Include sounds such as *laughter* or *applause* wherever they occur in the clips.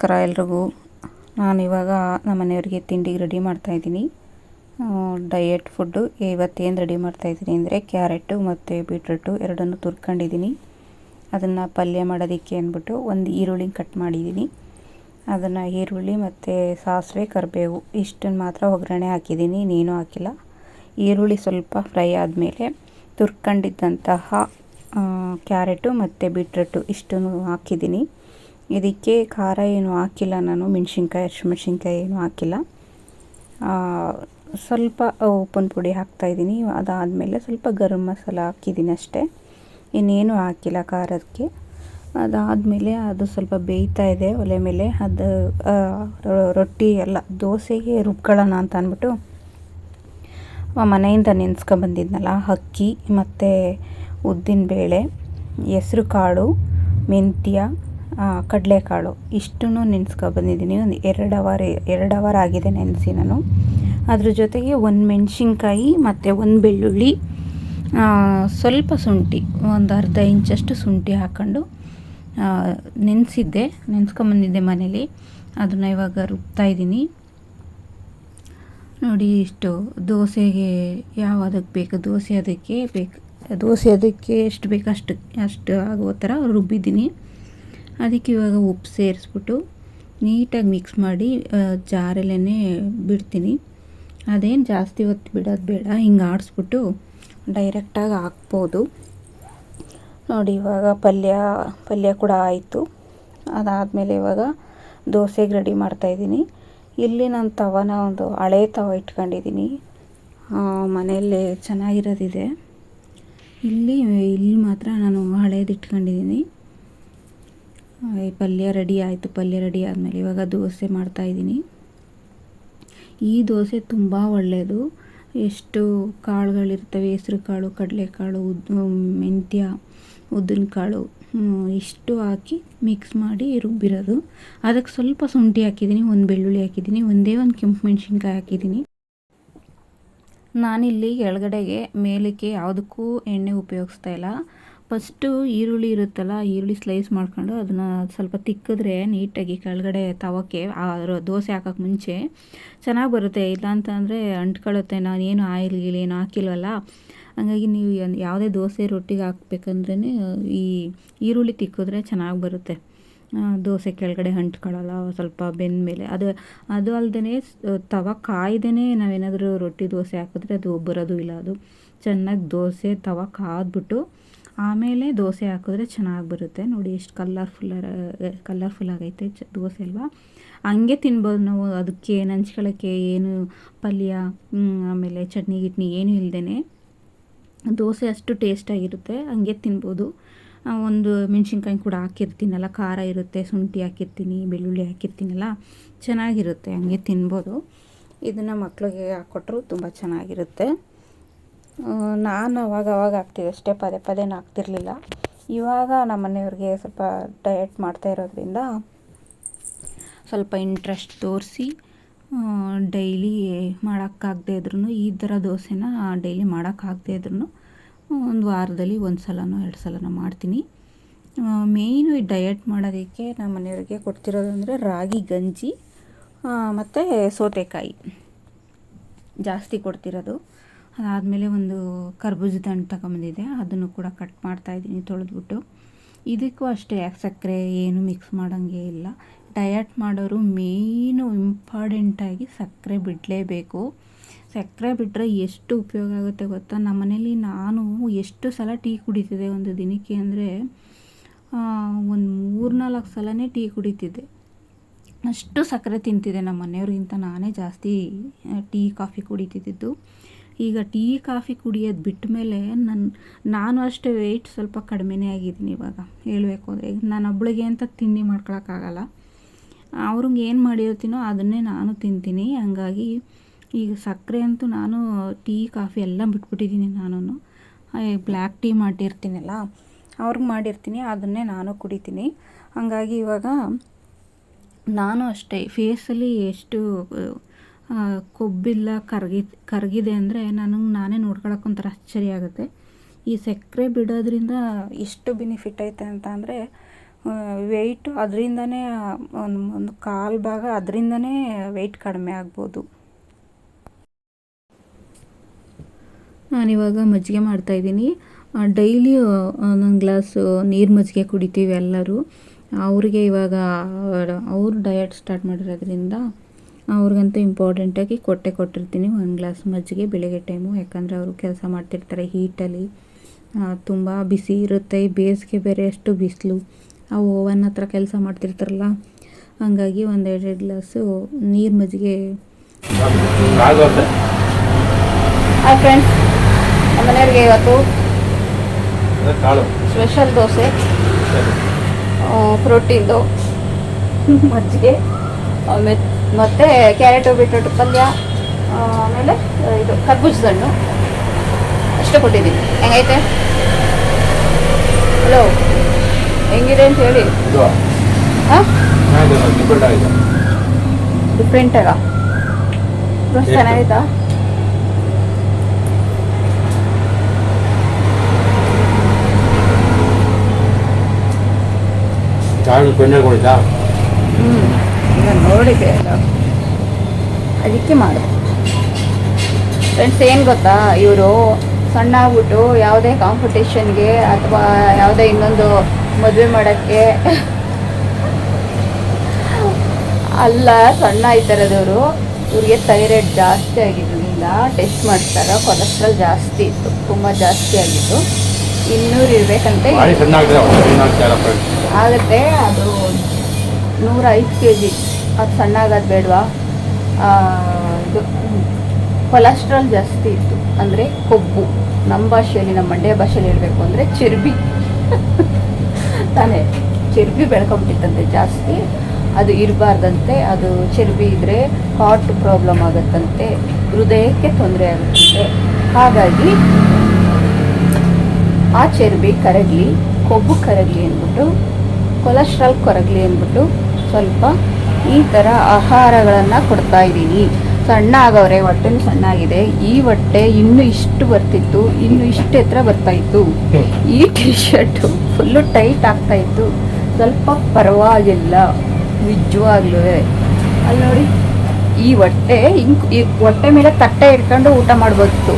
ನಮಸ್ಕಾರ ಎಲ್ರಿಗೂ ನಾನು ಇವಾಗ ನಮ್ಮ ಮನೆಯವ್ರಿಗೆ ತಿಂಡಿಗೆ ರೆಡಿ ಮಾಡ್ತಾಯಿದ್ದೀನಿ ಡಯಟ್ ಫುಡ್ಡು ಇವತ್ತೇನು ರೆಡಿ ಮಾಡ್ತಾಯಿದ್ದೀನಿ ಅಂದರೆ ಕ್ಯಾರೆಟು ಮತ್ತು ಬೀಟ್ರೂಟು ಎರಡನ್ನು ತುರ್ಕೊಂಡಿದ್ದೀನಿ. ಅದನ್ನು ಪಲ್ಯ ಮಾಡೋದಕ್ಕೆ ಅಂದ್ಬಿಟ್ಟು ಒಂದು ಈರುಳ್ಳಿ ಕಟ್ ಮಾಡಿದ್ದೀನಿ. ಅದನ್ನು ಈರುಳ್ಳಿ ಮತ್ತು ಸಾಸಿವೆ, ಕರಿಬೇವು ಇಷ್ಟನ್ನು ಮಾತ್ರ ಒಗ್ಗರಣೆ ಹಾಕಿದ್ದೀನಿ ನೀನು ಹಾಕಿಲ್ಲ. ಈರುಳ್ಳಿ ಸ್ವಲ್ಪ ಫ್ರೈ ಆದಮೇಲೆ ತುರ್ಕೊಂಡಿದ್ದಂತಹ ಕ್ಯಾರೆಟು ಮತ್ತು ಬೀಟ್ರೂಟು ಇಷ್ಟನ್ನು ಹಾಕಿದ್ದೀನಿ. ಇದಕ್ಕೆ ಖಾರ ಏನು ಹಾಕಿಲ್ಲ ನಾನು, ಮೆಣಸಿನ್ಕಾಯಿ ಹಸಿಮೆಣ್ಸಿನ್ಕಾಯಿ ಏನು ಹಾಕಿಲ್ಲ. ಸ್ವಲ್ಪ ಉಪ್ಪಿನ ಪುಡಿ ಹಾಕ್ತಾಯಿದ್ದೀನಿ ಅದಾದಮೇಲೆ ಸ್ವಲ್ಪ ಗರಂ ಮಸಾಲ ಹಾಕಿದ್ದೀನಿ ಅಷ್ಟೇ. ಇನ್ನೇನು ಹಾಕಿಲ್ಲ ಖಾರಕ್ಕೆ. ಅದಾದಮೇಲೆ ಅದು ಸ್ವಲ್ಪ ಬೇಯ್ತಾ ಇದೆ ಒಲೆ ಮೇಲೆ. ಅದು ರೊಟ್ಟಿ ಎಲ್ಲ, ದೋಸೆಗೆ ರುಬ್ಕೊಳ್ಳೋಣ ಅಂತ ಅಂದ್ಬಿಟ್ಟು ಮನೆಯಿಂದ ನೆನೆಸ್ಕೊಂಬಂದಿದ್ನಲ್ಲ ಅಕ್ಕಿ ಮತ್ತು ಉದ್ದಿನಬೇಳೆ ಹೆಸ್ರು ಕಾಳು, ಮೆಂತ್ಯ ಕಡಲೆಕಾಳು. ಇಷ್ಟನ್ನು ನೆನೆಸ್ಕೊ ಬಂದಿದ್ದೀನಿ. ಒಂದು ಎರಡು ಅವರ್ ಎರಡು ಅವರ್ ಆಗಿದೆ ನೆನೆಸಿ ನಾನು. ಅದ್ರ ಜೊತೆಗೆ ಒಂದು ಮೆಣಸಿನ್ಕಾಯಿ ಮತ್ತು ಒಂದು ಬೆಳ್ಳುಳ್ಳಿ ಸ್ವಲ್ಪ ಶುಂಠಿ, ಒಂದು ಅರ್ಧ ಇಂಚಷ್ಟು ಶುಂಠಿ ಹಾಕ್ಕೊಂಡು ನೆನೆಸಿದ್ದೆ ನೆನೆಸ್ಕೊಂಬಂದಿದ್ದೆ ಮನೇಲಿ. ಅದನ್ನು ಇವಾಗ ರುಬ್ತಾ ಇದ್ದೀನಿ. ನೋಡಿ, ಇಷ್ಟು ದೋಸೆಗೆ ಯಾವ ಅದಕ್ಕೆ ಬೇಕು? ದೋಸೆ ಅದಕ್ಕೆ ಬೇಕು. ದೋಸೆ ಅದಕ್ಕೆ ಎಷ್ಟು ಬೇಕು? ಅಷ್ಟು ಅಷ್ಟು ಆಗೋ ಥರ ರುಬ್ಬಿದ್ದೀನಿ. ಅದಕ್ಕೆ ಇವಾಗ ಉಪ್ಪು ಸೇರಿಸ್ಬಿಟ್ಟು ನೀಟಾಗಿ ಮಿಕ್ಸ್ ಮಾಡಿ ಜಾರಲ್ಲೇ ಬಿಡ್ತೀನಿ. ಅದೇನು ಜಾಸ್ತಿ ಹೊತ್ತು ಬಿಡೋದು ಬೇಡ, ಹಿಂಗೆ ಆಡಿಸ್ಬಿಟ್ಟು ಡೈರೆಕ್ಟಾಗಿ ಹಾಕ್ಬೋದು. ನೋಡಿ, ಇವಾಗ ಪಲ್ಯ ಪಲ್ಯ ಕೂಡ ಆಯಿತು. ಅದಾದಮೇಲೆ ಇವಾಗ ದೋಸೆಗೆ ರೆಡಿ ಮಾಡ್ತಾಯಿದ್ದೀನಿ ಇಲ್ಲಿ ನಾನು ತವನ ಒಂದು ಹಳೆ ತವ ಇಟ್ಕೊಂಡಿದ್ದೀನಿ. ಮನೆಯಲ್ಲೇ ಚೆನ್ನಾಗಿರೋದಿದೆ. ಇಲ್ಲಿ ಇಲ್ಲಿ ಮಾತ್ರ ನಾನು ಹಳೇದು ಇಟ್ಕೊಂಡಿದ್ದೀನಿ. ಈ ಪಲ್ಯ ರೆಡಿ ಆಯಿತು, ಪಲ್ಯ ರೆಡಿ ಆದಮೇಲೆ ಇವಾಗ ದೋಸೆ ಮಾಡ್ತಾಯಿದ್ದೀನಿ ಈ ದೋಸೆ ತುಂಬ ಒಳ್ಳೆಯದು ಎಷ್ಟು ಕಾಳುಗಳಿರ್ತವೆ, ಹೆಸ್ರು ಕಾಳು ಕಡಲೆಕಾಳು ಉದ್ ಮೆಂತ್ಯ, ಉದ್ದಿನ ಕಾಳು ಇಷ್ಟು ಹಾಕಿ ಮಿಕ್ಸ್ ಮಾಡಿ ರುಬ್ಬಿರೋದು. ಅದಕ್ಕೆ ಸ್ವಲ್ಪ ಶುಂಠಿ ಹಾಕಿದ್ದೀನಿ, ಒಂದು ಬೆಳ್ಳುಳ್ಳಿ ಹಾಕಿದ್ದೀನಿ, ಒಂದೇ ಒಂದು ಕೆಂಪು ಮೆಣಸಿನ್ಕಾಯಿ ಹಾಕಿದ್ದೀನಿ. ನಾನಿಲ್ಲಿ ಕೆಳಗಡೆಗೆ ಮೇಲಕ್ಕೆ ಯಾವುದಕ್ಕೂ ಎಣ್ಣೆ ಉಪಯೋಗಿಸ್ತಾ ಇಲ್ಲ. ಫಸ್ಟು ಈರುಳ್ಳಿ ಇರುತ್ತಲ್ಲ, ಈರುಳ್ಳಿ ಸ್ಲೈಸ್ ಮಾಡ್ಕೊಂಡು ಅದನ್ನು ಸ್ವಲ್ಪ ತಿಕ್ಕಿದ್ರೆ ನೀಟಾಗಿ ಕೆಳಗಡೆ ತವಕ್ಕೆ ದೋಸೆ ಹಾಕೋಕ್ಕೆ ಮುಂಚೆ ಚೆನ್ನಾಗಿ ಬರುತ್ತೆ. ಇಲ್ಲ ಅಂತಂದರೆ ಅಂಟ್ಕೊಳ್ಳುತ್ತೆ ಏನು ಆಯಿಲ್ ಗೀಲ್ ಏನು ಹಾಕಿಲ್ವಲ್ಲ? ಹಾಗಾಗಿ ನೀವು ಯಾವುದೇ ದೋಸೆ ರೊಟ್ಟಿಗೆ ಹಾಕ್ಬೇಕಂದ್ರೆ ಈ ಈರುಳ್ಳಿ ತಿಕ್ಕಿದ್ರೆ ಚೆನ್ನಾಗಿ ಬರುತ್ತೆ. ದೋಸೆ ಕೆಳಗಡೆ ಅಂಟ್ಕೊಳ್ಳಲ್ಲ, ಸ್ವಲ್ಪ ಬೆಂದ ಮೇಲೆ ಅದು ಅದು ಅಲ್ಲದೇ ತವ ಕಾಯ್ದೇ ನಾವೇನಾದರೂ ರೊಟ್ಟಿ ದೋಸೆ ಹಾಕಿದ್ರೆ ಅದು ಬರೋದು ಇಲ್ಲ ಅದು. ಚೆನ್ನಾಗಿ ದೋಸೆ, ತವ ಕಾದ್ಬಿಟ್ಟು ಆಮೇಲೆ ದೋಸೆ ಹಾಕಿದ್ರೆ ಚೆನ್ನಾಗಿ ಬರುತ್ತೆ ನೋಡಿ ಎಷ್ಟು ಕಲರ್ಫುಲ್ ಕಲರ್ಫುಲ್ ಆಗೈತೆ ಚ, ದೋಸೆ ಅಲ್ವಾ? ಹಂಗೆ ತಿನ್ಬೋದು ನಾವು. ಅದಕ್ಕೆ ನಂಚ್ಕೊಳ್ಳೋಕ್ಕೆ ಏನು ಪಲ್ಯ ಆಮೇಲೆ ಚಟ್ನಿ ಗಿಟ್ನಿ ಏನೂ ಇಲ್ಲದೇ ದೋಸೆ ಅಷ್ಟು ಟೇಸ್ಟಾಗಿರುತ್ತೆ ಹಂಗೆ ತಿನ್ಬೋದು. ಒಂದು ಮೆಣಸಿನ್ಕಾಯಿ ಕೂಡ ಹಾಕಿರ್ತೀನಲ್ಲ, ಖಾರ ಇರುತ್ತೆ, ಶುಂಠಿ ಹಾಕಿರ್ತೀನಿ, ಬೆಳ್ಳುಳ್ಳಿ ಹಾಕಿರ್ತೀನಲ್ಲ, ಚೆನ್ನಾಗಿರುತ್ತೆ. ಹಂಗೆ ತಿನ್ಬೋದು. ಇದನ್ನು ಮಕ್ಕಳಿಗೆ ಹಾಕ್ಕೊಟ್ರು ತುಂಬ ಚೆನ್ನಾಗಿರುತ್ತೆ. ನಾನು ಅವಾಗ ಅವಾಗ ಹಾಕ್ತಿದ್ದೆ ಅಷ್ಟೇ ಪದೇ ಪದೇ ನಾನು ಹಾಕ್ತಿರ್ಲಿಲ್ಲ. ಇವಾಗ ನಮ್ಮ ಮನೆಯವ್ರಿಗೆ ಸ್ವಲ್ಪ ಡಯಟ್ ಮಾಡ್ತಾ ಇರೋದರಿಂದ ಸ್ವಲ್ಪ ಇಂಟ್ರೆಸ್ಟ್ ತೋರಿಸಿ ಡೈಲಿ ಮಾಡೋಕ್ಕಾಗದೇ ಇದ್ರೂ ಈ ಥರ ದೋಸೆನ ಡೈಲಿ ಮಾಡೋಕ್ಕಾಗದೇ ಇದ್ರೂ ಒಂದು ವಾರದಲ್ಲಿ ಒಂದು ಸಲನೋ ಎರಡು ಸಲನೋ ಮಾಡ್ತೀನಿ. ಮೇಯ್ನು ಈ ಡಯಟ್ ಮಾಡೋದಕ್ಕೆ ನಮ್ಮ ಮನೆಯವ್ರಿಗೆ ಕೊಡ್ತಿರೋದು ಅಂದರೆ ರಾಗಿ, ಗಂಜಿ ಮತ್ತು ಸೌತೆಕಾಯಿ ಜಾಸ್ತಿ ಕೊಡ್ತಿರೋದು. ಅದಾದಮೇಲೆ ಒಂದು ಕರ್ಬೂಜದ ಹಣ್ಣು ತಗೊಂಬಂದಿದೆ ಅದನ್ನು ಕೂಡ ಕಟ್ ಮಾಡ್ತಾಯಿದ್ದೀನಿ ತೊಳೆದ್ಬಿಟ್ಟು. ಇದಕ್ಕೂ ಅಷ್ಟೇ, ಸಕ್ಕರೆ ಏನು ಮಿಕ್ಸ್ ಮಾಡೋಂಗೆ ಇಲ್ಲ. ಡಯಟ್ ಮಾಡೋರು ಮೇಯ್ನು ಇಂಪಾರ್ಟೆಂಟಾಗಿ ಸಕ್ಕರೆ ಬಿಡಲೇಬೇಕು. ಸಕ್ಕರೆ ಬಿಟ್ಟರೆ ಎಷ್ಟು ಉಪಯೋಗ ಆಗುತ್ತೆ ಗೊತ್ತಾ? ನಮ್ಮ ಮನೇಲಿ ನಾನು ಎಷ್ಟು ಸಲ ಟೀ ಕುಡಿತಿದ್ದೆ ಒಂದು ದಿನಕ್ಕೆ ಅಂದರೆ ಒಂದು ಮೂರು ನಾಲ್ಕು ಸಲನೇ ಟೀ ಕುಡಿತಿದ್ದೆ. ಅಷ್ಟು ಸಕ್ಕರೆ ತಿಂತಿದ್ದೆ ನಮ್ಮ ಮನೆಯವ್ರಿಗಿಂತ ನಾನೇ ಜಾಸ್ತಿ ಟೀ, ಕಾಫಿ ಕುಡಿತಿದ್ದಿದ್ದು. ಈಗ ಟೀ, ಕಾಫಿ ಕುಡಿಯೋದು ಬಿಟ್ಟ ಮೇಲೆ ನನ್ನ ನಾನು ಅಷ್ಟೇ ವೆಯ್ಟ್ ಸ್ವಲ್ಪ ಕಡಿಮೆನೇ ಆಗಿದ್ದೀನಿ ಇವಾಗ. ಹೇಳಬೇಕು ಅಂದರೆ ಈಗ ನಾನು ಒಬ್ಳಿಗೆ ಅಂತ ತಿಂಡಿ ಮಾಡ್ಕೊಳಕ್ಕಾಗಲ್ಲ. ಅವ್ರಿಗೆ ಏನು ಮಾಡಿರ್ತೀನೋ ಅದನ್ನೇ ನಾನು ತಿಂತೀನಿ. ಹಂಗಾಗಿ ಈಗ ಸಕ್ಕರೆ ಅಂತೂ ನಾನು ಟೀ, ಕಾಫಿ ಎಲ್ಲ ಬಿಟ್ಬಿಟ್ಟಿದ್ದೀನಿ ನಾನು ಬ್ಲ್ಯಾಕ್ ಟೀ ಮಾಡಿರ್ತೀನಲ್ಲ ಅವ್ರಿಗೆ ಮಾಡಿರ್ತೀನಿ, ಅದನ್ನೇ ನಾನು ಕುಡಿತೀನಿ. ಹಾಗಾಗಿ ಇವಾಗ ನಾನು ಅಷ್ಟೇ. ಫೇಸಲ್ಲಿ ಎಷ್ಟು ಕೊಬ್ಬಿಲ್ಲ ಕರಗಿ, ಕರಗಿದೆ ಅಂದರೆ ನನಗೆ ನಾನೇ ನೋಡ್ಕೊಳಕ್ಕೆ ಒಂಥರ ಆಶ್ಚರ್ಯ ಆಗುತ್ತೆ. ಈ ಸಕ್ಕರೆ ಬಿಡೋದ್ರಿಂದ ಎಷ್ಟು ಬೆನಿಫಿಟ್ ಐತೆ ಅಂತ ಅಂದರೆ ವೆಯ್ಟ್ ಅದರಿಂದನೇ, ಒಂದು ಒಂದು ಕಾಲು ಭಾಗ ಅದರಿಂದನೇ ವೆಯ್ಟ್ ಕಡಿಮೆ ಆಗ್ಬೋದು. ನಾನಿವಾಗ ಮಜ್ಜಿಗೆ ಮಾಡ್ತಾಯಿದ್ದೀನಿ ಡೈಲಿ ಒಂದೊಂದು ಗ್ಲಾಸು ನೀರು ಮಜ್ಜಿಗೆ ಕುಡಿತೀವಿ ಎಲ್ಲರೂ. ಅವ್ರಿಗೆ ಇವಾಗ ಅವರು ಡಯಟ್ ಸ್ಟಾರ್ಟ್ ಮಾಡಿರೋದ್ರಿಂದ ಅವ್ರಿಗಂತೂ ಇಂಪಾರ್ಟೆಂಟಾಗಿ ಕೊಟ್ಟೆ ಕೊಟ್ಟಿರ್ತೀನಿ. ಒಂದು ಗ್ಲಾಸ್ ಮಜ್ಜಿಗೆ ಬೆಳಗ್ಗೆ ಟೈಮು ಯಾಕಂದರೆ ಅವರು ಕೆಲಸ ಮಾಡ್ತಿರ್ತಾರೆ ಹೀಟಲ್ಲಿ ತುಂಬ ಬಿಸಿ ಇರುತ್ತೆ. ಬೇಸಿಗೆ ಬೇರೆ ಅಷ್ಟು ಬಿಸಿಲು. ಆ ಓವನ್ ಹತ್ರ ಕೆಲಸ ಮಾಡ್ತಿರ್ತಾರಲ್ಲ ಹಂಗಾಗಿ ಒಂದು ಎರಡು ಗ್ಲಾಸು ನೀರು ಮಜ್ಜಿಗೆ. ಹಾಯ್ ಫ್ರೆಂಡ್ಸ್ ನಮ್ಮ ಮನೆಯವ್ರಿಗೆ ಇವತ್ತು ಕಾಳು. ಸ್ಪೆಷಲ್ ದೋಸೆ. ಪ್ರೋಟೀನ್ದು ಮಜ್ಜಿಗೆ. ಆಮೇಲೆ ಮತ್ತು ಕ್ಯಾರೆಟು ಬೀಟ್ರೂಟ್ ಪಲ್ಯ ಆಮೇಲೆ ಇದು ಕರ್ಬೂಜದ ಹಣ್ಣು ಅಷ್ಟು ಕೊಟ್ಟಿದ್ದೀನಿ. ಹೆಂಗೈತೆ? ಹಲೋ ಹೆಂಗಿದೆ ಅಂತ ಹೇಳಿ. ಇದು ಹಾಂ? ಆಗ? ಡಿಫ್ರೆಂಟಾಗ ಬೆಣ್ಣೆ ಕೊಡಿದಾ ಹ್ಞೂ ಈಗ ನೋಡಿದೆ ಅಲ್ಲ. ಅದಕ್ಕೆ ಮಾಡು. ಫ್ರೆಂಡ್ಸ್ ಏನು ಗೊತ್ತಾ? ಇವರು ಸಣ್ಣ ಆಗ್ಬಿಟ್ಟು ಯಾವುದೇ ಕಾಂಪಿಟೇಷನ್ಗೆ ಅಥವಾ ಯಾವುದೇ ಇನ್ನೊಂದು ಮದುವೆ ಮಾಡೋಕ್ಕೆ ಅಲ್ಲ ಸಣ್ಣ ಇದ್ದಾರದವರು ಇವ್ರಿಗೆ ಥೈರಾಯ್ಡ್ ಜಾಸ್ತಿ ಆಗಿದ್ದರಿಂದ ಟೆಸ್ಟ್ ಮಾಡ್ತಾರೆ. ಕೊಲೆಸ್ಟ್ರಾಲ್ ಜಾಸ್ತಿ ಇತ್ತು. ತುಂಬ ಜಾಸ್ತಿ ಆಗಿತ್ತು. ಇನ್ನೂರು ಇರಬೇಕಂತೆ ಆಗುತ್ತೆ ಅದು ನೂರ ಐದು ಕೆ ಜಿ ಅದು ಸಣ್ಣ ಆಗೋದು ಬೇಡವಾ ಇದು ಕೊಲೆಸ್ಟ್ರಾಲ್ ಜಾಸ್ತಿ ಇತ್ತು. ಅಂದರೆ ಕೊಬ್ಬು. ನಮ್ಮ ಭಾಷೆಯಲ್ಲಿ, ನಮ್ಮ ಮಂಡ್ಯ ಭಾಷೆಯಲ್ಲಿ ಹೇಳಬೇಕು ಅಂದರೆ ಚಿರ್ಬಿ. *laughs* ತಾನೇ, ಚಿರ್ಬಿ ಬೆಳ್ಕೊಂಬಿಟ್ಟಿತ್ತಂತೆ ಜಾಸ್ತಿ. ಅದು ಇರಬಾರ್ದಂತೆ, ಅದು ಚರ್ಬಿ ಇದ್ದರೆ ಹಾರ್ಟ್ ಪ್ರಾಬ್ಲಮ್ ಆಗುತ್ತಂತೆ. ಹೃದಯಕ್ಕೆ ತೊಂದರೆ ಆಗುತ್ತಂತೆ. ಹಾಗಾಗಿ, ಆ ಚರ್ಬಿ ಕರಗಲಿ, ಕೊಬ್ಬು ಕರಗಲಿ ಅಂದ್ಬಿಟ್ಟು, ಕೊಲೆಸ್ಟ್ರಾಲ್ ಕರಗಲಿ ಅಂದ್ಬಿಟ್ಟು ಸ್ವಲ್ಪ ಈ ಥರ ಆಹಾರಗಳನ್ನು ಕೊಡ್ತಾ ಇದ್ದೀನಿ. ಸಣ್ಣ ಆಗವ್ರೆ ಹೊಟ್ಟೆನೂ ಸಣ್ಣ ಆಗಿದೆ ಈ ಹೊಟ್ಟೆ ಇನ್ನೂ ಇಷ್ಟು ಬರ್ತಿತ್ತು, ಇನ್ನು ಇಷ್ಟು ಎತ್ತರ ಬರ್ತಾ ಇತ್ತು. ಈ ಟಿ ಶರ್ಟು ಫುಲ್ಲು ಟೈಟ್ ಆಗ್ತಾ ಇತ್ತು. ಸ್ವಲ್ಪ ಪರವಾಗಿಲ್ಲ, ನಿಜವಾಗ್ಲೂ. ಅಲ್ಲಿ ನೋಡಿ, ಈ ಹೊಟ್ಟೆ ಹಿಂಗ್, ಈ ಹೊಟ್ಟೆ ಮೇಲೆ ತಟ್ಟೆ ಇಟ್ಕೊಂಡು ಊಟ ಮಾಡ್ಬೋದಿತ್ತು.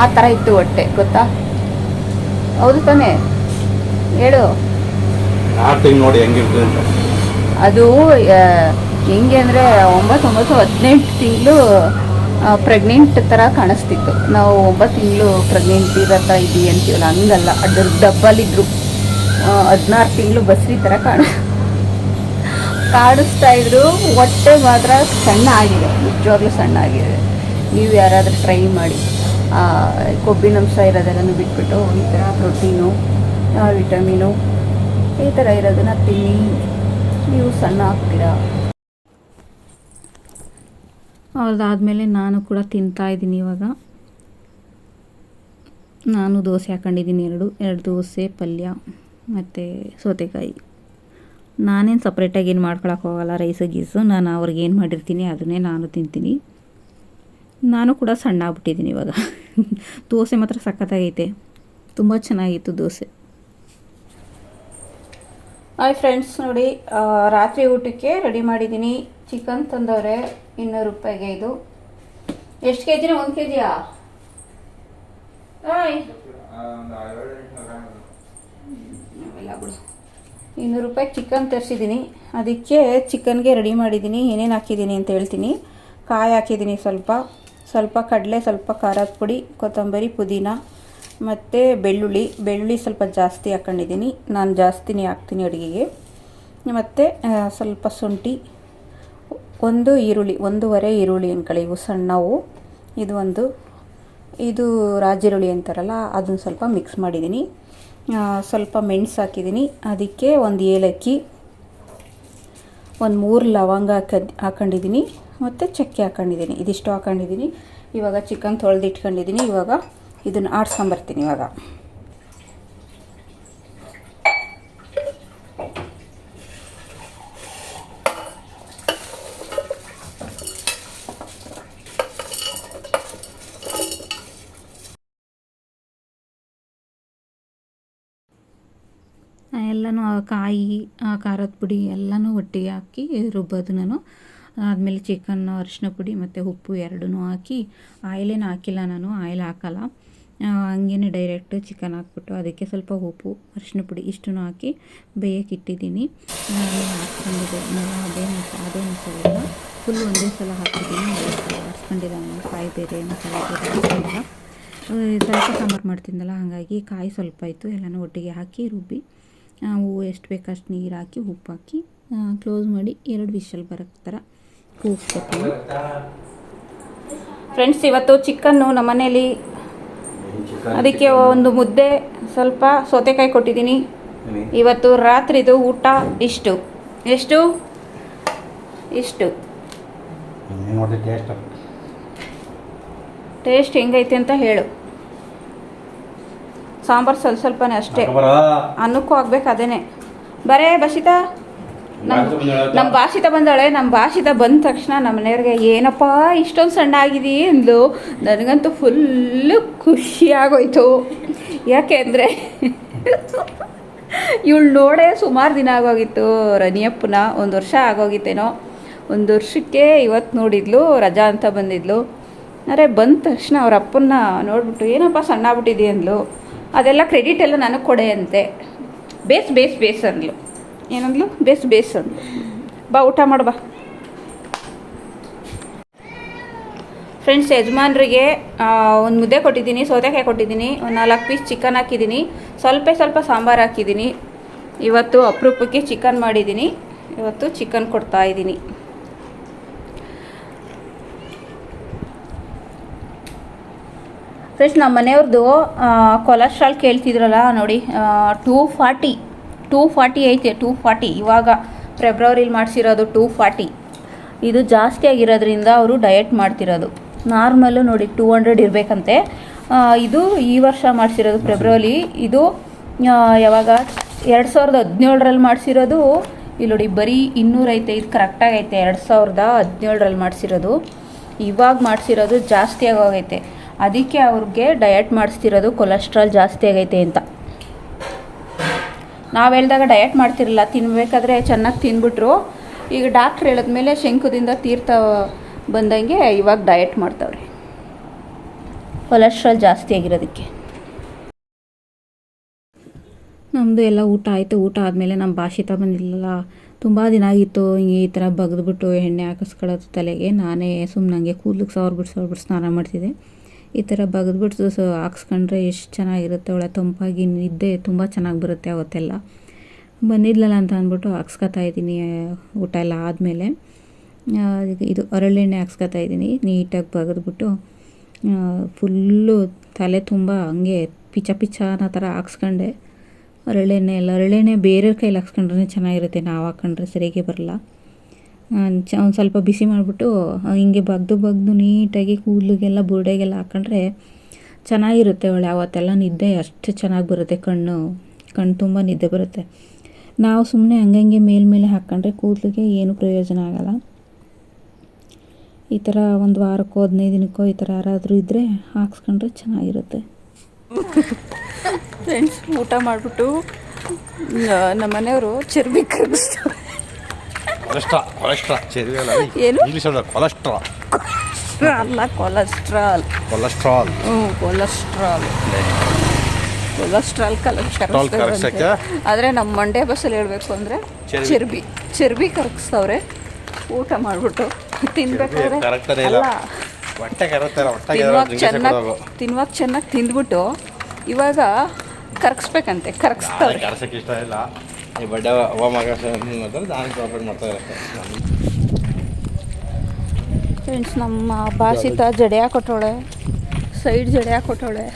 ಆ ಥರ ಇತ್ತು ಹೊಟ್ಟೆ, ಗೊತ್ತಾ? ಹೌದು ತಾನೆ? ಹೇಳು. ನೋಡಿ ಹೆಂಗಿರ್ತದೆ ಅದು ಹೆಂಗೆ ಅಂದರೆ ಒಂಬತ್ತೊಂಬತ್ತು ಒಂಬತ್ತು ಹದಿನೆಂಟು ತಿಂಗಳು ಪ್ರೆಗ್ನೆಂಟ್ ಥರ ಕಾಣಿಸ್ತಿತ್ತು. ನಾವು ಒಂಬತ್ತು ತಿಂಗಳು ಪ್ರೆಗ್ನೆಂಟ್ ಇರತ್ತಾ ಇದ್ದೀವಿ ಅಂತೀವಲ್ಲ, ಹಂಗಲ್ಲ, ಅದ್ರ ಡಬ್ಬಲಿದ್ರು ಹದಿನಾರು ತಿಂಗಳು ಬಸ್ರಿ ಥರ ಕಾಣ ಕಾಡಿಸ್ತಾ ಇದ್ರು. ಹೊಟ್ಟೆ ಮಾತ್ರ ಸಣ್ಣ ಆಗಿದೆ ನಿಜವಾಗ್ಲೂ ಸಣ್ಣ ಆಗಿದೆ ನೀವು ಯಾರಾದರೂ ಟ್ರೈ ಮಾಡಿ ಕೊಬ್ಬಿನಂಶ ಇರೋದೆಲ್ಲನೂ ಬಿಟ್ಬಿಟ್ಟು ಈ ಥರ ಪ್ರೋಟೀನು ವಿಟಮಿನು ಈ ಥರ ಇರೋದನ್ನ ತಿನ್ನಿ. ನೀವು ಸಣ್ಣ ಆಗ್ತೀರಾ? ಅವ್ರದ್ದಾದಮೇಲೆ ನಾನು ಕೂಡ ತಿಂತಾ ಇದ್ದೀನಿ ಇವಾಗ. ನಾನು ದೋಸೆ ಹಾಕೊಂಡಿದ್ದೀನಿ ಎರಡು ಎರಡು ದೋಸೆ, ಪಲ್ಯ, ಮತ್ತು ಸೌತೆಕಾಯಿ. ನಾನೇನು ಸಪ್ರೇಟಾಗಿ ಏನು ಮಾಡ್ಕೊಳಕ್ಕೆ ಹೋಗಲ್ಲ, ರೈಸು, ಗೀಸು. ನಾನು ಅವ್ರಿಗೆ ಏನು ಮಾಡಿರ್ತೀನಿ ಅದನ್ನೇ ನಾನು ತಿಂತೀನಿ. ನಾನು ಕೂಡ ಸಣ್ಣ ಆಗ್ಬಿಟ್ಟಿದ್ದೀನಿ ಇವಾಗ. *laughs* ದೋಸೆ ಮಾತ್ರ ಸಖತ್ತಾಗೈತೆ. ತುಂಬ ಚೆನ್ನಾಗಿತ್ತು ದೋಸೆ. ಹಾಯ್ ಫ್ರೆಂಡ್ಸ್ ನೋಡಿ ರಾತ್ರಿ ಊಟಕ್ಕೆ ರೆಡಿ ಮಾಡಿದ್ದೀನಿ ಚಿಕನ್ ತಂದವ್ರೆ ಇನ್ನೂರು ರೂಪಾಯಿಗೆ ಇದು. ಎಷ್ಟು ಕೆ ಜಿನ ಒಂದು ಕೆ ಜಿಯಾ ಹಾಯ್ ಇನ್ನೂರು ರೂಪಾಯಿ ಚಿಕನ್ ತರಿಸಿದ್ದೀನಿ. ಅದಕ್ಕೆ ಚಿಕನ್ಗೆ ರೆಡಿ ಮಾಡಿದ್ದೀನಿ. ಏನೇನು ಹಾಕಿದ್ದೀನಿ ಅಂತ ಹೇಳ್ತೀನಿ. ಕಾಯಿ ಹಾಕಿದ್ದೀನಿ ಸ್ವಲ್ಪ. ಸ್ವಲ್ಪ ಕಡಲೆ ಸ್ವಲ್ಪ ಖಾರದ ಪುಡಿ ಕೊತ್ತಂಬರಿ ಪುದೀನ. ಮತ್ತು ಬೆಳ್ಳುಳ್ಳಿ ಬೆಳ್ಳುಳ್ಳಿ ಸ್ವಲ್ಪ ಜಾಸ್ತಿ ಹಾಕ್ಕೊಂಡಿದ್ದೀನಿ ನಾನು ಜಾಸ್ತಿನೇ ಹಾಕ್ತೀನಿ ಅಡುಗೆಗೆ. ಮತ್ತು ಸ್ವಲ್ಪ ಶುಂಠಿ, ಒಂದು ಈರುಳ್ಳಿ, ಒಂದೂವರೆ ಈರುಳ್ಳಿ ಅನ್ಕೊಳ್ಳಿ ಇವು ಸಣ್ಣವು. ಇದು ಒಂದು, ಇದು ರಾಜಿರುಳ್ಳಿ ಅಂತಾರಲ್ಲ, ಅದನ್ನು ಸ್ವಲ್ಪ ಮಿಕ್ಸ್ ಮಾಡಿದ್ದೀನಿ. ಸ್ವಲ್ಪ ಮೆಣಸು ಹಾಕಿದ್ದೀನಿ. ಅದಕ್ಕೆ ಒಂದು ಏಲಕ್ಕಿ, ಒಂದು ಮೂರು ಲವಂಗ ಹಾಕದ್, ಹಾಕೊಂಡಿದ್ದೀನಿ. ಮತ್ತು ಚಕ್ಕೆ ಹಾಕೊಂಡಿದ್ದೀನಿ. ಇದಿಷ್ಟು ಹಾಕೊಂಡಿದ್ದೀನಿ. ಇವಾಗ ಚಿಕನ್ ತೊಳೆದಿಟ್ಕೊಂಡಿದ್ದೀನಿ. ಇವಾಗ ಇದನ್ನು ಆಡ್ಸ್ಕೊಂಬರ್ತೀನಿ ಇವಾಗ. ಎಲ್ಲನೂ ಕಾಯಿ ಖಾರದ ಪುಡಿ ಎಲ್ಲನೂ ಒಟ್ಟಿಗೆ ಹಾಕಿ ರುಬ್ಬೋದು ನಾನು. ಆದಮೇಲೆ ಚಿಕನ್ನು ಅರಿಶಿನ ಪುಡಿ ಮತ್ತು ಉಪ್ಪು ಎರಡೂ ಹಾಕಿ ಆಯಿಲೇನು ಹಾಕಿಲ್ಲ ನಾನು ಆಯಿಲ್ ಹಾಕಲ್ಲ. ಹಂಗೇನೆ ಡೈರೆಕ್ಟ್ ಚಿಕನ್ ಹಾಕ್ಬಿಟ್ಟು ಅದಕ್ಕೆ ಸ್ವಲ್ಪ ಉಪ್ಪು ಅರಿಶಿನ ಪುಡಿ ಇಷ್ಟನ್ನು ಹಾಕಿ ಬೇಯಕ್ಕೆ ಇಟ್ಟಿದ್ದೀನಿ. ಹಾಕ್ಕೊಂಡಿದ್ದೆ ನಾನು ಅದೇ ಅದೇ ಮಸಾಲೆನ ಫುಲ್ ಒಂದೇ ಸಲ ಹಾಕಿದ್ದೀನಿ ಹಾಕ್ಸ್ಕೊಂಡಿಲ್ಲ ನಾನು, ಕಾಯಿ ಬೇರೆ, ಮಸಾಲೆ ಬೇರೆ ದಳಕ ಸಾಂಬಾರು ಮಾಡ್ತಿದ್ದಲ್ಲ ಹಾಗಾಗಿ ಕಾಯಿ ಸ್ವಲ್ಪ ಇತ್ತು ಎಲ್ಲನೂ ಒಟ್ಟಿಗೆ ಹಾಕಿ ರುಬ್ಬಿ ಹೂವು ಎಷ್ಟು ಬೇಕಷ್ಟು ನೀರು ಹಾಕಿ, ಉಪ್ಪು ಹಾಕಿ ಕ್ಲೋಸ್ ಮಾಡಿ ಎರಡು ವಿಷಲ್ ಬರೋ ಥರ ಕೂಗ್ಸ್ಕೊತೀನಿ ಫ್ರೆಂಡ್ಸ್ ಇವತ್ತು ಚಿಕನ್ನು ನಮ್ಮ ಮನೇಲಿ ಅದಕ್ಕೆ ಒಂದು ಮುದ್ದೆ ಸ್ವಲ್ಪ ಸೌತೆಕಾಯಿ ಕೊಟ್ಟಿದ್ದೀನಿ. ಇವತ್ತು ರಾತ್ರಿದು ಊಟ ಇಷ್ಟು. ಎಷ್ಟು? ಇಷ್ಟು. ಟೇಸ್ಟ್ ಹೆಂಗೈತೆ ಅಂತ ಹೇಳು. ಸಾಂಬಾರು ಸ್ವಲ್ಪ ಸ್ವಲ್ಪನೇ ಅಷ್ಟೇ. ಅನ್ನಕ್ಕೂ ಆಗ್ಬೇಕು ಅದೇನೆ ಬರೇ ಬಸಿತಾ ನಮ್ಮ ನಮ್ಮ ಭಾಷಿತ ಬಂದಾಳೆ ನಮ್ಮ ಭಾಷಿತ ಬಂದ ತಕ್ಷಣ ನಮ್ಮ ಮನೆಯವ್ರಿಗೆ ಏನಪ್ಪ ಇಷ್ಟೊಂದು ಸಣ್ಣ ಆಗಿದೀ ಅಂದ್ಲು. ನನಗಂತೂ ಫುಲ್ಲು ಖುಷಿ ಆಗೋಯ್ತು. ಯಾಕೆ ಅಂದರೆ ಇವಳು ನೋಡೇ ಸುಮಾರು ದಿನ ಆಗೋಗಿತ್ತು. ರನಿಯಪ್ಪನ ಒಂದು ವರ್ಷ ಆಗೋಗಿತ್ತೇನೋ. ಒಂದು ವರ್ಷಕ್ಕೆ ಇವತ್ತು ನೋಡಿದ್ಲು ರಜಾ ಅಂತ ಬಂದಿದ್ಲು. ಅರೆ ಬಂದ ತಕ್ಷಣ ಅವ್ರ ಅಪ್ಪನ್ನ ನೋಡ್ಬಿಟ್ಟು ಏನಪ್ಪ ಸಣ್ಣ ಬಿಟ್ಟಿದ್ದೀ ಅಂದ್ಲು. ಅದೆಲ್ಲ ಕ್ರೆಡಿಟ್ ಎಲ್ಲ ನನಗೆ ಕೊಡೆ ಅಂತೆ. ಬೇಸ್ ಬೇಸ್ ಬೇಸ್ ಅಂದ್ಲು. ಏನಂದ್ಲು? ಬೇಸ್ ಬೇಸ್ ಬಾ, ಊಟ ಮಾಡು, ಬಾ. ಫ್ರೆಂಡ್ಸ್ ಯಜಮಾನ್ರಿಗೆ ಒಂದು ಮುದ್ದೆ ಕೊಟ್ಟಿದ್ದೀನಿ, ಸೌತೆಕಾಯಿ ಕೊಟ್ಟಿದ್ದೀನಿ, ಒಂದು ನಾಲ್ಕು ಪೀಸ್ ಚಿಕನ್ ಹಾಕಿದ್ದೀನಿ, ಸ್ವಲ್ಪ ಸ್ವಲ್ಪ ಸಾಂಬಾರು ಹಾಕಿದ್ದೀನಿ. ಇವತ್ತು ಅಪರೂಪಕ್ಕೆ ಚಿಕನ್ ಮಾಡಿದ್ದೀನಿ. ಇವತ್ತು ಚಿಕನ್ ಕೊಡ್ತಾ ಇದ್ದೀನಿ. ಫ್ರೆಂಡ್ಸ್ ನಮ್ಮ ಮನೆಯವ್ರದ್ದು ಕೊಲೆಸ್ಟ್ರಾಲ್ ಕೇಳ್ತಿದ್ರಲ್ಲ, ನೋಡಿ ಟೂ ಫಾರ್ಟಿ ಟೂ ಫಾರ್ಟಿ ಐತೆ ಟೂ ಫಾರ್ಟಿ ಇವಾಗ ಫೆಬ್ರವರಿಲಿ ಮಾಡಿಸಿರೋದು ಟೂ ಫಾರ್ಟಿ ಇದು ಜಾಸ್ತಿ ಆಗಿರೋದ್ರಿಂದ ಅವರು ಡಯಟ್ ಮಾಡ್ತಿರೋದು. ನಾರ್ಮಲ್ಲು ನೋಡಿ ಟೂ ಹಂಡ್ರೆಡ್ ಇರಬೇಕಂತೆ. ಇದು ಈ ವರ್ಷ ಮಾಡಿಸಿರೋದು ಫೆಬ್ರವರಿ ಇದು ಯಾವಾಗ ಎರಡು ಸಾವಿರದ ಹದಿನೇಳರಲ್ಲಿ ಮಾಡಿಸಿರೋದು. ಇಲ್ಲಿ ನೋಡಿ ಬರೀ ಇನ್ನೂರೈತೆ, ಇದು ಕರೆಕ್ಟಾಗಿ ಐತೆ ಎರಡು ಸಾವಿರದ ಹದಿನೇಳರಲ್ಲಿ ಮಾಡಿಸಿರೋದು. ಇವಾಗ ಮಾಡಿಸಿರೋದು ಜಾಸ್ತಿ ಆಗೋಗೈತೆ. ಅದಕ್ಕೆ ಅವ್ರಿಗೆ ಡಯಟ್ ಮಾಡಿಸ್ತಿರೋದು ಕೊಲೆಸ್ಟ್ರಾಲ್ ಜಾಸ್ತಿ ಆಗೈತೆ ಅಂತ. ನಾವು ಹೇಳಿದಾಗ ಡಯಟ್ ಮಾಡ್ತಿರಲಿಲ್ಲ ತಿನ್ಬೇಕಾದ್ರೆ ಚೆನ್ನಾಗಿ ತಿಂದ್ಬಿಟ್ರು ಈಗ ಡಾಕ್ಟ್ರ್ ಹೇಳಿದ್ಮೇಲೆ ಶಂಕುದಿಂದ ತೀರ್ಥ ಬಂದಂಗೆ ಇವಾಗ ಡಯಟ್ ಮಾಡ್ತಾವ್ರಿ. ಕೊಲೆಸ್ಟ್ರಾಲ್ ಜಾಸ್ತಿ ಆಗಿರೋದಕ್ಕೆ. ನಮ್ಮದು ಎಲ್ಲ ಊಟ ಆಯಿತು ಊಟ ಆದಮೇಲೆ ನಮ್ಮ ಭಾಷಿತ ಬಂದಿಲ್ಲ ತುಂಬ ದಿನ ಆಗಿತ್ತು ಹಿಂಗೆ ಈ ಥರ ಬಗ್ದುಬಿಟ್ಟು ಎಣ್ಣೆ ಹಾಕಿಸ್ಕೊಳ್ಳೋದು ತಲೆಗೆ. ನಾನೇ ಸುಮ್ಮನೆ ಕೂದಲಿಗೆ ಸವರ್ಬಿಟ್ಟು ಸವರ್ಬಿಟ್ಟು ಸ್ನಾನ ಮಾಡ್ತಿದ್ದೆ. ಈ ಥರ ಬಗೆದ್ಬಿಟ್ಟು ಸೊ ಹಾಕ್ಸ್ಕೊಂಡ್ರೆ ಎಷ್ಟು ಚೆನ್ನಾಗಿರುತ್ತೆ. ಒಳ್ಳೆ ತಂಪಾಗಿ ನಿದ್ದೆ ತುಂಬ ಚೆನ್ನಾಗಿ ಬರುತ್ತೆ ಅವತ್ತೆಲ್ಲ. ಬಂದಿದ್ಲಲ್ಲ ಅಂತ ಅಂದ್ಬಿಟ್ಟು ಹಾಕ್ಸ್ಕೊತಾ ಇದ್ದೀನಿ ಊಟ ಎಲ್ಲ ಆದಮೇಲೆ. ಇದು ಹರಳೆಣ್ಣೆ ಹಾಕ್ಸ್ಕೊತಾ ಇದ್ದೀನಿ, ನೀಟಾಗಿ ಬಗೆದ್ಬಿಟ್ಟು. ಫುಲ್ಲು ತಲೆ ತುಂಬ ಹಂಗೆ ಪಿಚ ಪಿಚ ಅನ್ನೋ ಥರ ಹಾಕ್ಸ್ಕೊಂಡೆ. ಹರಳೆಣ್ಣೆ ಎಲ್ಲ ಹರಳೆಣ್ಣೆ ಬೇರೆಯವ್ರ ಕೈಲಿ ಹಾಕ್ಸ್ಕೊಂಡ್ರೆ ಚೆನ್ನಾಗಿರುತ್ತೆ, ನಾವು ಹಾಕ್ಕೊಂಡ್ರೆ ಸರಿಯಾಗಿ ಬರಲ್ಲ. ಒಂದು ಸ್ವಲ್ಪ ಬಿಸಿ ಮಾಡಿಬಿಟ್ಟು ಹಿಂಗೆ ಬಗ್ದು ಬಗ್ದು ನೀಟಾಗಿ ಕೂದಲಿಗೆಲ್ಲ ಬುರ್ಡೆಗೆಲ್ಲ ಹಾಕೊಂಡ್ರೆ ಚೆನ್ನಾಗಿರುತ್ತೆ ಒಳ್ಳೆ. ಅವತ್ತೆಲ್ಲ ನಿದ್ದೆ ಅಷ್ಟು ಚೆನ್ನಾಗಿ ಬರುತ್ತೆ ಕಣ್ಣು. ಕಣ್ಣು ತುಂಬ ನಿದ್ದೆ ಬರುತ್ತೆ. ನಾವು ಸುಮ್ಮನೆ ಹಂಗಂಗೆ ಮೇಲ್ಮೇಲೆ ಹಾಕ್ಕೊಂಡ್ರೆ ಕೂದಲಿಗೆ ಏನು ಪ್ರಯೋಜನ ಆಗಲ್ಲ. ಈ ಥರ ಒಂದು ವಾರಕ್ಕೋ, ಹದಿನೈದು ದಿನಕ್ಕೋ ಈ ಥರ ಯಾರಾದರೂ ಇದ್ದರೆ ಹಾಕ್ಸ್ಕೊಂಡ್ರೆ ಚೆನ್ನಾಗಿರುತ್ತೆ. ಫ್ರೆಂಡ್ಸ್ ಊಟ ಮಾಡಿಬಿಟ್ಟು ನಮ್ಮ ಮನೆಯವರು ಚರ್ಬಿ ಕೊಲೆಸ್ಟ್ರಾ ಕೊಲೆಸ್ಟ್ರಾ ಚೆರಿ ಅಲ್ಲ ಏನು? ಇಂಗ್ಲೀಷ್ ಅಲ್ಲ ಕೊಲೆಸ್ಟ್ರಾ ಅಲ್ಲ ಕೊಲೆಸ್ಟ್ರಾಲ್. ಕೊಲೆಸ್ಟ್ರಾಲ್. ಹ್ಞೂ ಕೊಲೆಸ್ಟ್ರಾಲ್. ಕೊಲೆಸ್ಟ್ರಾಲ್ ಕೊಲೆಸ್ಟ್ರಾಲ್ ಕರಗ್ಸಕ್ಕೆ? ಆದರೆ ನಮ್ಮ ಮಂಡ್ಯ ಬಸ್ಸಲ್ಲಿ ಹೇಳ್ಬೇಕು ಅಂದರೆ ಚರ್ಬಿ. ಚರ್ಬಿ. ಕರಗಿಸ್ತವ್ರೆ ಊಟ ಮಾಡಿಬಿಟ್ಟು ತಿನ್ಬೇಕಾದ್ರೆ ತಿನ್ವಾಗ ಚೆನ್ನಾಗಿ ತಿನ್ನುವಾಗ ಚೆನ್ನಾಗಿ ತಿಂದ್ಬಿಟ್ಟು ಇವಾಗ ಕರಗಿಸ್ಬೇಕಂತೆ ಕರಗಿಸ್ತಾರೆ ಕರ್ಸಕ್ಕೆ ಇಷ್ಟ ಇಲ್ಲ. ಈ ಬಡ್ಡೆ ಹವ ಮಗ ನಾನು ಪ್ರಾಬ್ಲಮ್ ಮಾಡ್ತಾ ಇರುತ್ತೆ. ಫ್ರೆಂಡ್ಸ್ ನಮ್ಮ ಭಾಷಿತ ಜಡೆ ಕೊಟ್ಟೋಳೆ ಸೈಡ್ ಜಡೆ ಕೊಟ್ಟೋಳೆ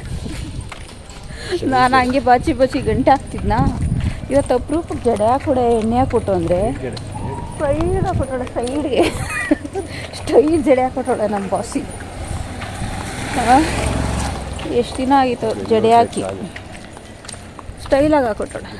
ನಾನು ಹಂಗೆ ಬಾಚಿ ಬಾಚಿ ಗಂಟೆ ಹಾಕ್ತಿದ್ನಾ? ಇವತ್ತು ಅಪ್ರೂಪಕ್ಕೆ ಜಡೆ ಹಾಕೊಡೆ ಎಣ್ಣೆ ಕೊಟ್ಟು ಅಂದರೆ. ಸೈಡ್ ಕೊಟ್ಟೋಳೆ ಸೈಡ್ಗೆ ಸ್ಟೈಲ್ ಜಡೆ ಹಾಕೊಟ್ಟವಳೆ ನಮ್ಮ ಬಾಸಿ ಎಷ್ಟು ದಿನ ಆಗಿತ್ತು ಜಡೆ ಹಾಕಿ? ಸ್ಟೈಲಾಗಿ ಹಾಕೊಟ್ಟವಳೆ